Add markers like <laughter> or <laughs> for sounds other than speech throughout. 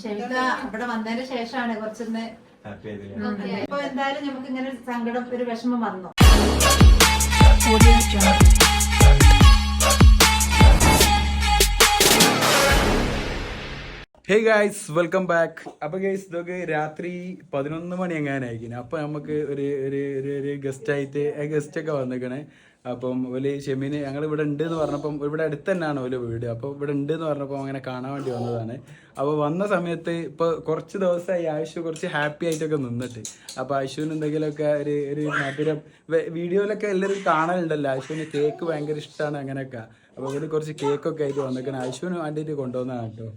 ഷെമിത ഇവിടെ വന്നതിന് ശേഷമാണ് കുറച്ചൊന്ന് ഇപ്പൊ എന്തായാലും നമുക്ക് ഇങ്ങനെ ഒരു സങ്കടം ഒരു വിഷമം വന്നു. ഹേ ഗായ്സ് വെൽക്കം ബാക്ക് അപ്പൊ ഗൈസ് ഇതൊക്കെ രാത്രി പതിനൊന്ന് മണി എങ്ങാനായിരിക്കും അപ്പൊ നമുക്ക് ഒരു ഒരു ഒരു ഗസ്റ്റ് ആയിട്ട് ഗസ്റ്റ് ഒക്കെ വന്നിക്കണേ അപ്പം ഒരു ഷെമീന് ഞങ്ങൾ ഇവിടെ ഉണ്ട് എന്ന് പറഞ്ഞപ്പം ഇവിടെ അടുത്ത് തന്നെയാണ് ഒരു വീട്. അപ്പോൾ ഇവിടെ ഉണ്ട് എന്ന് പറഞ്ഞപ്പോൾ അങ്ങനെ കാണാൻ വേണ്ടി വന്നതാണ്. അപ്പോൾ വന്ന സമയത്ത് ഇപ്പോൾ കുറച്ച് ദിവസമായി ആയുഷ് കുറച്ച് ഹാപ്പി ആയിട്ടൊക്കെ നിന്നിട്ട്. അപ്പോൾ ആയുഷുവിന് എന്തെങ്കിലുമൊക്കെ ഒരു ഒരു മധുരം. വീഡിയോയിലൊക്കെ എല്ലാവരും കാണലുണ്ടല്ലോ. ആയുഷുവിന് കേക്ക് ഭയങ്കര ഇഷ്ടമാണ് അങ്ങനെയൊക്കെ. അപ്പോൾ ഇവിടെ കുറച്ച് കേക്കൊക്കെ ആയിട്ട് വന്നിരിക്കണം. ആയുഷുവിന് വേണ്ടിയിട്ട് കൊണ്ടുവന്നതാണ് കേട്ടോ.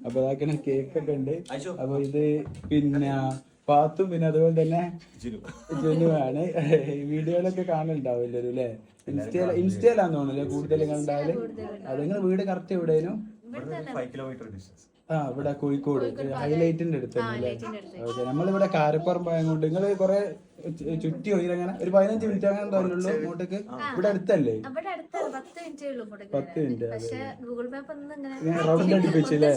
അപ്പൊ അതാക്കണ കേക്ക് ഒക്കെ ഉണ്ട് അപ്പൊ ഇത് പിന്നെ പാത്തും പിന്നെ അതുപോലെ തന്നെ ജനുവാണ്. വീഡിയോയിലൊക്കെ കാണലുണ്ടാവും എല്ലാവരും അല്ലേ ഇൻസ്റ്റയിൽ ഇൻസ്റ്റയിലാന്ന് തോന്നുന്നു കൂടുതൽ കണ്ടാൽ? അത് നിങ്ങൾ വീട് കറക്റ്റ് എവിടെയും ഫൈവ് കിലോമീറ്റർ ഡിസ്റ്റൻസ് ആ ഇവിടെ കോഴിക്കോട് ഹൈലൈറ്റിന്റെ അടുത്തല്ലേ ഓക്കെ നമ്മളിവിടെ കാരപ്പറമ്പായതുകൊണ്ട് നിങ്ങൾ കുറെ ചുറ്റി പോയി അങ്ങനെ ഒരു പതിനഞ്ച് മിനിറ്റ് അങ്ങനെ തോന്നുള്ളൂ ഇങ്ങോട്ടേക്ക് ഇവിടെ അടുത്തല്ലേ? പത്ത് മിനിറ്റേ റൗണ്ട് അടിപ്പിച്ചില്ലേ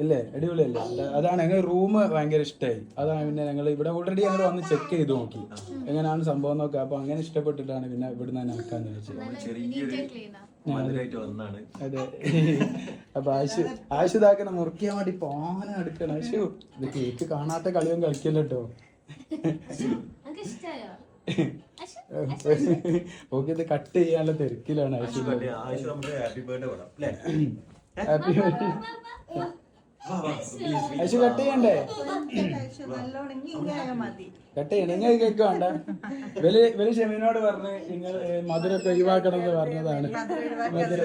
അല്ലേ അടിപൊളിയല്ലേ? അതാണ് ഞങ്ങൾ റൂം ഭയങ്കര ഇഷ്ടമായി അതാണ് പിന്നെ ഞങ്ങൾ ഇവിടെ ഓൾറെഡി ഞങ്ങൾ വന്ന് ചെക്ക് ചെയ്ത് നോക്കി. എങ്ങനെയാണ് സംഭവം നോക്കുക അപ്പൊ അങ്ങനെ ഇഷ്ടപ്പെട്ടിട്ടാണ് പിന്നെ ഇവിടുന്ന് നിന്ന് തന്നെ ആക്കാന്ന് വെച്ചത് മധുരമായിട്ട് വന്നാണ് അതെ അപ്പൊ ആശു ആശു ഇതാക്കണം മുറിക്കാൻ വേണ്ടി പോന എടുക്കണം ആശു ഇത് കേക്ക് കാണാത്ത കളിയും കളിക്കല്ലോ കേട്ടോ ഓക്കെ ഇത് കട്ട് ചെയ്യാനുള്ള തിരക്കിലാണ് ആശു ഹാപ്പി നമുക്ക് ഹാപ്പി ബർത്ത്ഡേ ഹാപ്പി അല്ലേ ആശു കട്ട് ചെയ്യണ്ടേ? ഇങ്ങനെ കട്ട് ചെയ്യണം. നിങ്ങൾ കേക്ക് വേണ്ട. വലിയ വലിയ ഷെമിനോട് പറഞ്ഞ് നിങ്ങൾ മധുര ഒഴിവാക്കണം എന്ന് പറഞ്ഞതാണ്. മധുര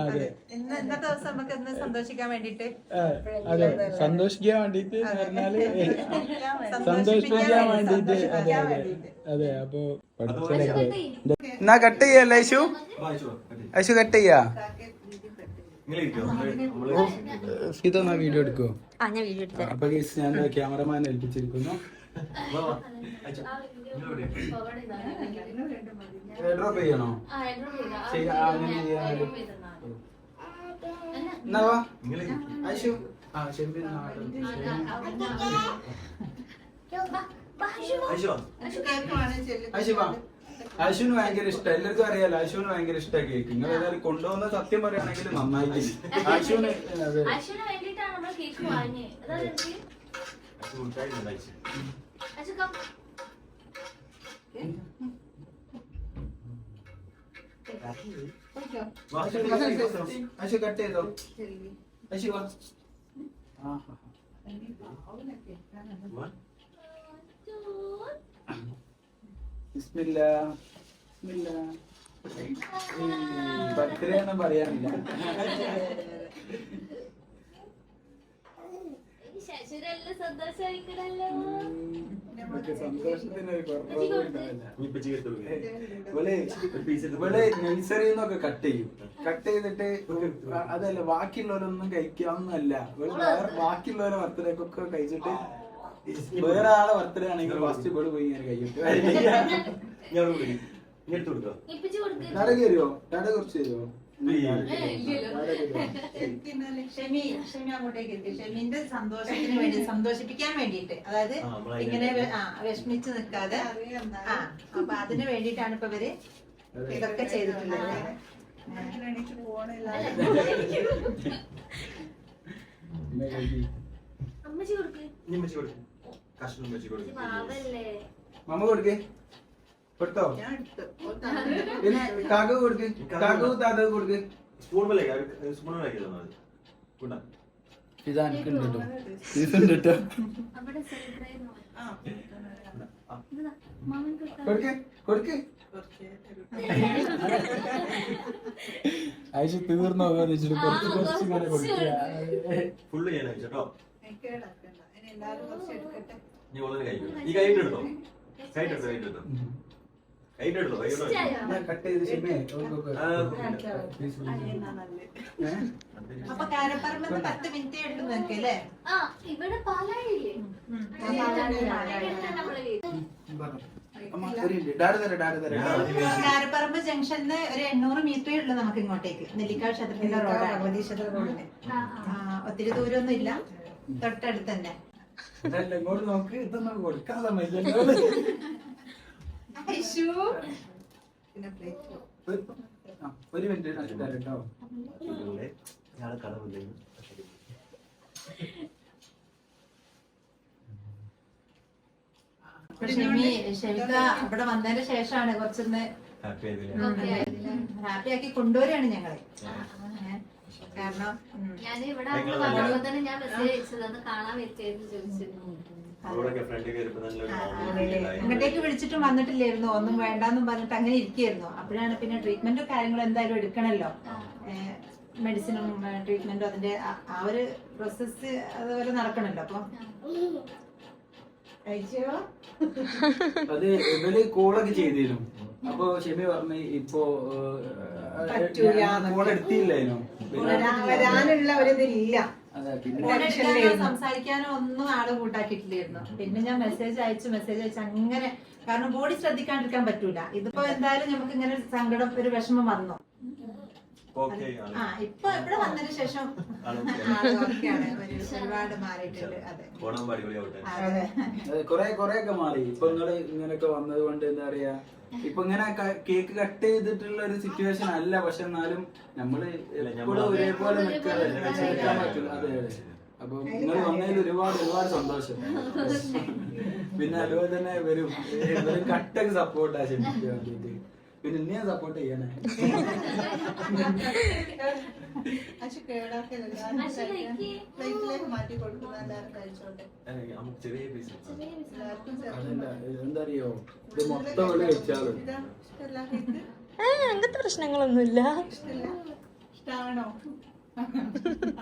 അതെ. ഇന്ന് ഇന്നത്തെ ദിവസം നമുക്ക് ഇന്ന് സന്തോഷിക്കാൻ വേണ്ടിട്ട് അതെ സന്തോഷിക്കാൻ വേണ്ടിട്ട് പറഞ്ഞാൽ സന്തോഷിപ്പിക്കാൻ വേണ്ടിട്ട് അതെ അതെ. അതെ അപ്പൊ പഠിച്ചതൊക്കെ എന്നാ കട്ട് ചെയ്യല്ലേ ഐശു ഐശു കട്ട് ചെയ്യാ? നിങ്ങൾ എന്നാ വീഡിയോ എടുക്കുവോ? ആ ഞാൻ വീഡിയോ എടുത്തു അപ്പൊ ഗൈസ് ഞാൻ ക്യാമറമാൻ ഏൽപ്പിച്ചിരിക്കുന്നു? ഡ്രോപ്പ് ചെയ്യണോ? ശരി, ആ, അങ്ങനെ ചെയ്യാം. എന്നാ വാ. നിങ്ങൾ ഇരിക്ക്. ഐശു ആ ശരി. അയച്ചോ. ഐശു വാ ഐശുവിന് ഭയങ്കര ഇഷ്ടം. എല്ലാവർക്കും അറിയാലോ അശ്വിന് ഭയങ്കര ഇഷ്ടമാണ് കേക്ക് നിങ്ങൾ ഏതായാലും കൊണ്ടുവന്ന സത്യം പറയുകയാണെങ്കിൽ നന്നായിരിക്കും <laughs> അതെ. അശ്വിന് ഐശു കട്ട് ചെയ്തോ? വാ. ബിസ്മില്ല. ബിസ്മില്ല. ബർത്ത്ഡേ ഒന്നും പറയാനില്ല. ശശിരെല്ലാം സന്തോഷമായിക്കണല്ലോ നമുക്ക് സന്തോഷത്തിന് ഒരു കുറവും ഉണ്ടാവില്ല. നീ ഇപ്പൊ ചെയ്ത് കൊടുക്ക്. ഇവൾ ഒരു piece എടുത്ത് ഇവൾ നഴ്സറിയിൽ നിന്നൊക്കെ കട്ട് ചെയ്യും. കട്ട് ചെയ്തിട്ട് അതല്ല ബാക്കിയുള്ളവരൊന്നും കഴിക്കാവുന്നല്ല വേറെ ബാക്കിയുള്ളവരെ ബർത്ത്ഡേക്കൊക്കെ കഴിച്ചിട്ട് വേറെ ആളെ ബർത്ത്ഡേ ആണെങ്കിൽ ഫസ്റ്റ് ഇവൾ പോയി ഞാൻ എടുത്ത് കൊടുക്ക്. നട കയറിയോ? നട കുറച്ച് തരുമോ ഷെമിന്റെ സന്തോഷത്തിന് വേണ്ടി സന്തോഷിപ്പിക്കാൻ വേണ്ടിയിട്ട്. അതായത് ഇങ്ങനെ വിഷമിച്ച് നിൽക്കാതെ. അപ്പൊ അതിന് വേണ്ടിയിട്ടാണ് ഇപ്പൊ ഇവർ ഇതൊക്കെ ചെയ്തിട്ടുള്ളത്. അമ്മച്ചി കൊടുക്ക്. കഷ്ണം വെച്ച് കൊടുക്കും. മമ്മ കൊടുക്കേ. കൊടുത്തോ? പിന്നെ കാക്കു കൊടുക്ക്. കാക്കു താത്തക്ക് കൊടുക്ക്. സ്പൂൺ സ്പൂൺ ആക്കി തന്നാ മതി. കൊണ്ടാ. ഇതാ. എനിക്കുണ്ട് കേട്ടോ ഇതുണ്ട് കേട്ടോ അവിടെ സെലിബ്രേറ്റ് ആ. മാമൻ കൊടുക്കാം കൊടുക്ക്. കൊടുക്ക് ആഴ്ച തീർന്നോ? എന്ന് വെച്ചിട്ട് കുറച്ച് കുറച്ച് ഇങ്ങനെ കൊടുക്കുക. ഫുള്ള് ഞാൻ അയച്ചു നീ വളരെ കൈ എടുത്തോ എടുത്തോ എടുത്തോ എടുത്തോ എടുത്തോ കട്ട് ചെയ്ത് അപ്പൊ കാരപ്പറമ്പ് പത്ത് മിനിറ്റ് ഇവിടെ പാലായില്ലേ. അമ്മ, ഒരു. കാരപ്പറമ്പ് എണ്ണൂറ് മീറ്ററേ ഉള്ളൂ നമുക്ക് ഇങ്ങോട്ടേക്ക്. നെല്ലിക്കാൽ ക്ഷേത്രത്തിന്റെ റോഡാണ് ആ. ആ, ഒത്തിരി ദൂരമൊന്നും ഇല്ല തൊട്ടടുത്ത് തന്നെ. ഇതല്ല, ഇങ്ങോട്ട് നോക്ക് ഇതൊന്നും കൊടുക്കാൻ. ഐശു. ഒരു- മിനിറ്റ് തരാം കേട്ടോ. ഇവിടെ വന്നതിന് ശേഷമാണ് കുറച്ചൊന്ന് ഹാപ്പി ആക്കി കൊണ്ടുവരികയാണ് ഞങ്ങൾ. കാരണം ഞാൻ ഇവിടെ വന്നപ്പോ തന്നെ ഞാൻ മെസ്സേജ് കാണാൻ പറ്റിയെന്ന് ചോദിച്ചിരുന്നു. ഇങ്ങോട്ടേക്ക് വിളിച്ചിട്ടും വന്നിട്ടില്ലായിരുന്നു. ഒന്നും വേണ്ടെന്നും പറഞ്ഞിട്ട് അങ്ങനെ ഇരിക്കുകയായിരുന്നു. അപ്പോഴാണ് പിന്നെ ട്രീറ്റ്മെന്റും കാര്യങ്ങളും എന്തായാലും എടുക്കണല്ലോ. മെഡിസിനും ട്രീറ്റ്മെന്റും അതിന്റെ ആ- ഒരു പ്രോസസ് അതുപോലെ നടക്കണല്ലോ. അപ്പൊ അത് ഇവർ കോളൊക്കെ ചെയ്തിരുന്നു അപ്പൊ ഷെമി പറഞ്ഞു ഇപ്പൊ വരാനുള്ള ഒരിതില്ല. സംസാരിക്കാനോ ഒന്നും ആൾ കൂട്ടാക്കിയിട്ടില്ലായിരുന്നു. പിന്നെ ഞാൻ മെസ്സേജ് അയച്ചു മെസ്സേജ് അയച്ചു അങ്ങനെ കാരണം ബോഡി ശ്രദ്ധിക്കാണ്ടിരിക്കാൻ പറ്റൂല. ഇതിപ്പോ എന്തായാലും നമുക്ക് ഇങ്ങനെ സങ്കടം ഒരു വിഷമം വന്നു. ആ ഇപ്പൊ ഇവിടെ വന്നതിന് ശേഷം ഒരുപാട് മാറിയിട്ടുണ്ട് അതെ. കൊറേ കൊറേ ഒക്കെ മാറി. ഇപ്പൊ നിങ്ങൾ ഇങ്ങനെയൊക്കെ വന്നത് കൊണ്ട് എന്താ പറയാ ഇപ്പൊ ഇങ്ങനെ കേക്ക് കട്ട് ചെയ്തിട്ടുള്ള ഒരു സിറ്റുവേഷൻ അല്ല. പക്ഷെ എന്നാലും നമ്മൾ ഒരേപോലെ നിൽക്കാൻ പറ്റില്ല അതെ അപ്പൊ നിങ്ങൾ വന്നതിൽ ഒരുപാട് ഒരുപാട് സന്തോഷം. <laughs> പിന്നെ അതുപോലെ തന്നെ വരും. കട്ടൊക്കെ സപ്പോർട്ടാ ശരിക്കും വേണ്ടിയിട്ട്. പിന്നെ ഇനിയും സപ്പോർട്ട് ചെയ്യണേ? പക്ഷേ എനിക്ക് ഏയ്, നമുക്ക് ചെറിയ പീസ് ചെറിയ വിഷമം. അതല്ല എന്താ അറിയോ ഇത് മൊത്തം ഇവിടെ വെച്ചാലും അങ്ങനത്തെ പ്രശ്നങ്ങളൊന്നുമില്ല. ഇഷ്ടാണോ?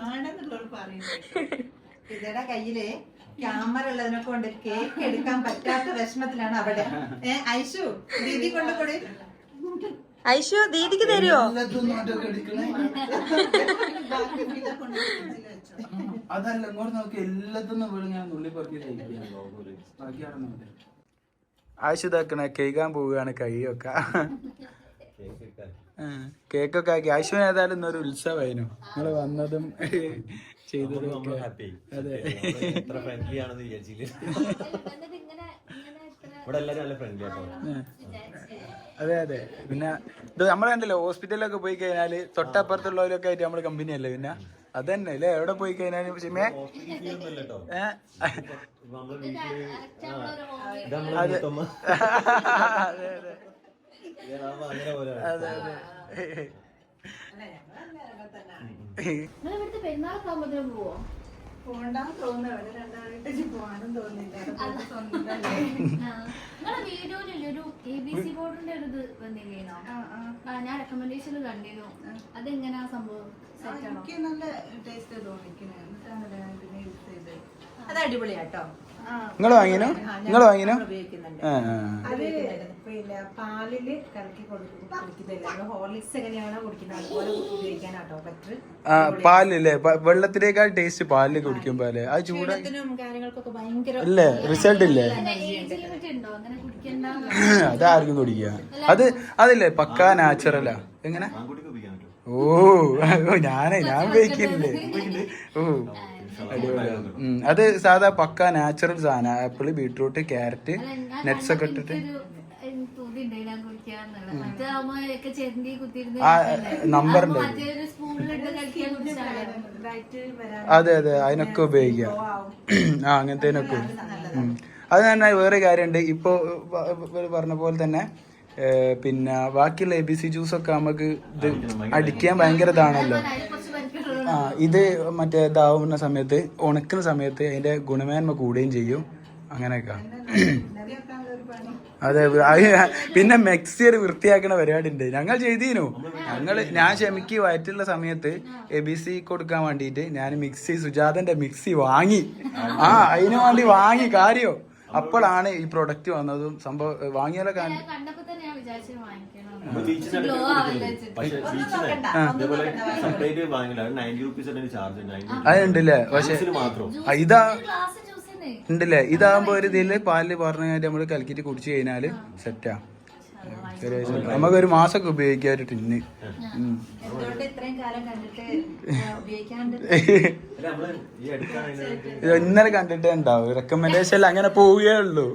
ആണെന്നുള്ളവർ പറയുന്നത് ഇതയുടെ കയ്യിൽ. ക്യാമറ ഉള്ളതിനെ കൊണ്ട് കേക്ക് എടുക്കാൻ പറ്റാത്ത വിഷമത്തിലാണ് അവിടെ. ഐശു ദീദി കൊണ്ട് കൂടി ഐശു ദീദിക്ക് തരുമോ അതല്ല ഇങ്ങോട്ട് നോക്കി എല്ലാത്തും ഇവിടെ ഞാൻ നുള്ളി പറക്കി ബാക്കി അറിഞ്ഞു ആശു ഇതാക്കണ കേൾക്കാൻ പോവുകയാണ് കൈയൊക്കെ. കേക്കൊക്കെ ആക്കി. ആശുവിന് ഏതായാലും ഇന്നൊരു ഉത്സവമായിരുന്നു. നിങ്ങൾ വന്നതും ചെയ്തതും അതെ. എത്ര ഫ്രണ്ട്ലി ആണെന്ന് വിചാരിച്ചില്ല? എന്നിട്ട് <laughs> ഇങ്ങനെ ഇങ്ങനെ ഇത്ര ഇവിടെ എല്ലാരും നല്ല ഫ്രണ്ട്ലി ആട്ടോ. അതെ അതെ. പിന്നെ ഇത് നമ്മളെ കണ്ടല്ലോ ഹോസ്പിറ്റലിലൊക്കെ പോയി കഴിഞ്ഞാൽ തൊട്ടപ്പുറത്തുള്ളവരൊക്കെ ആയിട്ട് നമ്മൾ കമ്പനി അല്ലേ പിന്നെ? അത് തന്നെ അല്ലേ? എവിടെ പോയി കഴിഞ്ഞാലും സിമേ അതെ. അതെ അതെ. പോവോ? പോണ്ടാന്ന് തോന്നുന്നു. രണ്ടാളായിട്ട് പോകാനും തോന്നില്ല നിങ്ങളെ വീഡിയോയിൽ ഒരു എ ബി സി ബോർഡിന്റെ ഒരു ഇത് വന്നില്ലേനോ ആ ഞാൻ റെക്കമെൻഡേഷനിൽ കണ്ടിരുന്നു. അതെങ്ങനെയാ സംഭവം? സെറ്റ് ആണോ എനിക്ക് നല്ല ടേസ്റ്റ് തോന്നിക്കുന്നത് എന്നിട്ടാണ് പിന്നെ യൂസ് ചെയ്തത്. അത് അടിപൊളിയാട്ടോ. നിങ്ങൾ വാങ്ങിനോ? നിങ്ങൾ വാങ്ങിനോ? ആ ആ. അത് പിന്നെ പാലിൽ കലക്കി കൊടുക്കും കുടിക്കുന്നില്ല. നമ്മൾ ഹോർലിക്സ് എങ്ങനെയാണോ കുടിക്കുന്നത് അതുപോലെ ഉപയോഗിക്കാനാട്ടോ പറ്റ് ആ പാലില്ലേ? വെള്ളത്തിലേക്കാൾ വെള്ളത്തിനേക്കാൾ ടേസ്റ്റ് പാലിൽ കുടിക്കുമ്പോ അല്ലേ അത് ചൂട് അല്ലേ റിസൾട്ട് ഇല്ലേ? <laughs> അത് ആർക്കും ഉണ്ടോ അങ്ങനെ കുടിക്കണ്ട. അതാർക്കും കുടിക്കുക അത് അതില്ലേ? പക്കാ നാച്ചുറലാ. എങ്ങനെ? ഓ ഞാനേ ഞാൻ ഉപയോഗിക്കില്ലേ ഓ. അത് സാധാ പക്ക നാച്ചുറൽ സാധനം. ആപ്പിൾ ബീട്രൂട്ട് ക്യാരറ്റ് നെറ്റ്സ് ഒക്കെ ഇട്ടിട്ട്? നമ്പർ അതെ അതെ. അതിനൊക്കെ ഉപയോഗിക്കാം. <clears throat> ആ അങ്ങനത്തേനൊക്കെ. അത് തന്നെ വേറെ കാര്യമുണ്ട്. ഇപ്പോൾ പറഞ്ഞ പോലെ തന്നെ പിന്നെ ബാക്കിയുള്ള എ ബി സി ജ്യൂസ് ഒക്കെ നമുക്ക് ഇത് അടിക്കാൻ ഭയങ്കര ഇതാണല്ലോ. ആ ഇത് മറ്റേ ഇതാവുന്ന സമയത്ത് ഉണക്കുന്ന സമയത്ത് അതിന്റെ ഗുണമേന്മ കൂടുകയും ചെയ്യും. അങ്ങനെയൊക്കെ. അതെ പിന്നെ മിക്സിയർ വൃത്തിയാക്കുന്ന പരിപാടി ഉണ്ട് ഞങ്ങൾ ചെയ്തീനു. ഞങ്ങൾ ഞാൻ ക്ഷമിക്ക് വയറ്റുള്ള സമയത്ത് എ ബി സി കൊടുക്കാൻ വേണ്ടിയിട്ട് ഞാൻ മിക്സി സുജാതന്റെ മിക്സി വാങ്ങി. ആ അതിനു വേണ്ടി വാങ്ങി കാര്യോ. അപ്പോഴാണ് ഈ പ്രൊഡക്റ്റ് വന്നതും സംഭവം വാങ്ങിയാലോ അതുണ്ടല്ലേ പക്ഷെ ഇതാ ഉണ്ടല്ലേ? ഇതാകുമ്പോ ഒരു ഇതിൽ പാലിൽ പറഞ്ഞ കാര്യം നമ്മൾ കലക്കിട്ട് കുടിച്ചു കഴിഞ്ഞാൽ സെറ്റാ നമുക്ക് ഒരു മാസമൊക്കെ ഉപയോഗിക്കാം ഒരു ടിന്ന് ഇന്നലെ കണ്ടിട്ടേ ഉണ്ടാവും. റെക്കമെൻഡേഷൻ അങ്ങനെ പോവുകയേ ഉള്ളൂ.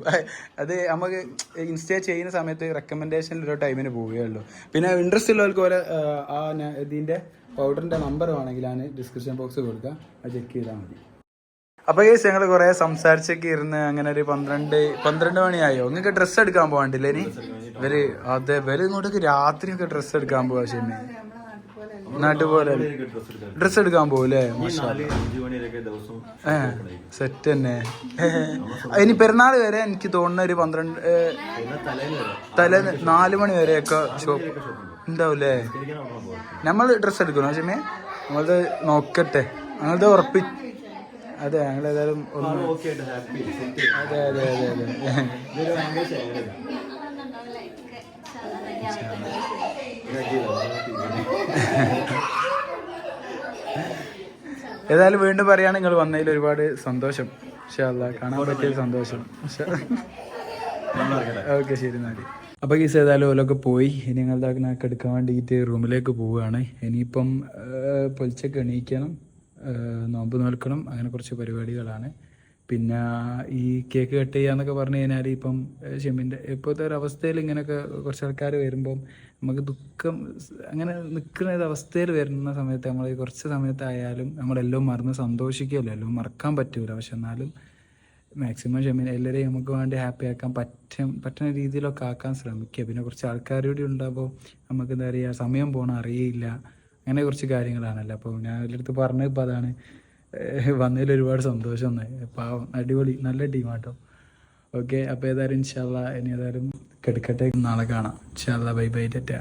അത് നമുക്ക് ഇൻസ്റ്റേ ചെയ്യുന്ന സമയത്ത് റെക്കമെൻഡേഷനിൽ ഒരു ടൈമിന് പോവുകയേ ഉള്ളൂ. പിന്നെ ഇൻട്രസ്റ്റ് ഉള്ളവർക്ക് പോലെ ആ, ഇതിന്റെ പൗഡറിന്റെ നമ്പർ വേണമെങ്കിലാണ് ഡിസ്ക്രിപ്ഷൻ ബോക്സ് കൊടുക്കുക അത് ചെക്ക് ചെയ്താൽ മതി. അപ്പൊ കേസ് ഞങ്ങൾ കൊറേ സംസാരിച്ചൊക്കെ ഇരുന്ന് അങ്ങനെ ഒരു പന്ത്രണ്ട് പന്ത്രണ്ട് മണിയായോ? നിങ്ങൾക്ക് ഡ്രസ്സ് എടുക്കാൻ പോകണ്ടില്ലേ ഇനി? ഇവർ അതെ ഇവർ ഇങ്ങോട്ടേക്ക് രാത്രിയൊക്കെ ഡ്രസ്സ് എടുക്കാൻ പോവാ ശരി നാട്ടുപോലെ ഡ്രസ് എടുക്കാൻ ഡ്രസ്സ് എടുക്കാൻ പോകൂലേ സെറ്റ് തന്നെ. ഇനി പെരുന്നാൾ വരെ എനിക്ക് തോന്നുന്ന ഒരു പന്ത്രണ്ട് തല നാല് മണി വരെയൊക്കെ ഷോപ്പ് ഉണ്ടാവൂലേ നമ്മൾ ഡ്രസ്സ് എടുക്കണോ ചേമ്മേ നമ്മളത് നോക്കട്ടെ. അങ്ങനത്തെ ഉറപ്പി അതെ ഞങ്ങൾ ഏതായാലും അതെ അതെ അതെ അതെ ഏതായാലും വീണ്ടും പറയാണ് നിങ്ങൾ വന്നതിൽ ഒരുപാട് സന്തോഷം. പക്ഷേ കാണാൻ പറ്റിയ സന്തോഷം. ഓക്കെ ശരി നാടി അപ്പൊ ഗീസ് ഏതായാലും ഓലൊക്കെ പോയി. ഇനി ഞങ്ങളുടെ എടുക്കാൻ വേണ്ടിയിട്ട് റൂമിലേക്ക് പോവുകയാണ് ഇനിയിപ്പം പൊലിച്ചൊക്കെ എണീക്കണം. നോമ്പ് നോൽക്കണം. അങ്ങനെ കുറച്ച് പരിപാടികളാണ്. പിന്നെ ഈ കേക്ക് കട്ട് ചെയ്യാന്നൊക്കെ പറഞ്ഞു കഴിഞ്ഞാൽ ഇപ്പം ഷെമിന്റെ ഇപ്പോഴത്തെ ഒരു ഇങ്ങനെയൊക്കെ കുറച്ച് ആൾക്കാർ വരുമ്പം നമുക്ക് ദുഃഖം അങ്ങനെ നിൽക്കുന്ന ഒരു അവസ്ഥയിൽ വരുന്ന സമയത്ത് നമ്മൾ കുറച്ച് സമയത്തായാലും നമ്മളെല്ലാം മറന്ന് സന്തോഷിക്കുമല്ലോ എല്ലാം മറക്കാൻ പറ്റൂല. പക്ഷെ എന്നാലും മാക്സിമം ക്ഷമ എല്ലാവരെയും നമുക്ക് വേണ്ടി ഹാപ്പി ആക്കാൻ പറ്റും പറ്റുന്ന രീതിയിലൊക്കെ ആക്കാൻ ശ്രമിക്കുക. പിന്നെ കുറച്ച് ആൾക്കാരോട് ഉണ്ടാകുമ്പോൾ നമുക്ക് എന്താ പറയുക സമയം പോകണം അറിയില്ല. അങ്ങനെ കുറച്ച് കാര്യങ്ങളാണല്ലോ. അപ്പോൾ ഞാൻ എല്ലായിടത്ത് പറഞ്ഞത് ഇപ്പോൾ അതാണ്. വന്നതിൽ ഒരുപാട് സന്തോഷം പാവം അടിപൊളി നല്ല ടീമാട്ടോ ഓക്കെ അപ്പോൾ ഏതായാലും ഇൻഷാല്ല ഇനി ഏതായാലും കെടുക്കട്ടെ. നാളെ കാണാം. ഇൻഷാല്ല ബൈ ബൈ ടാറ്റ.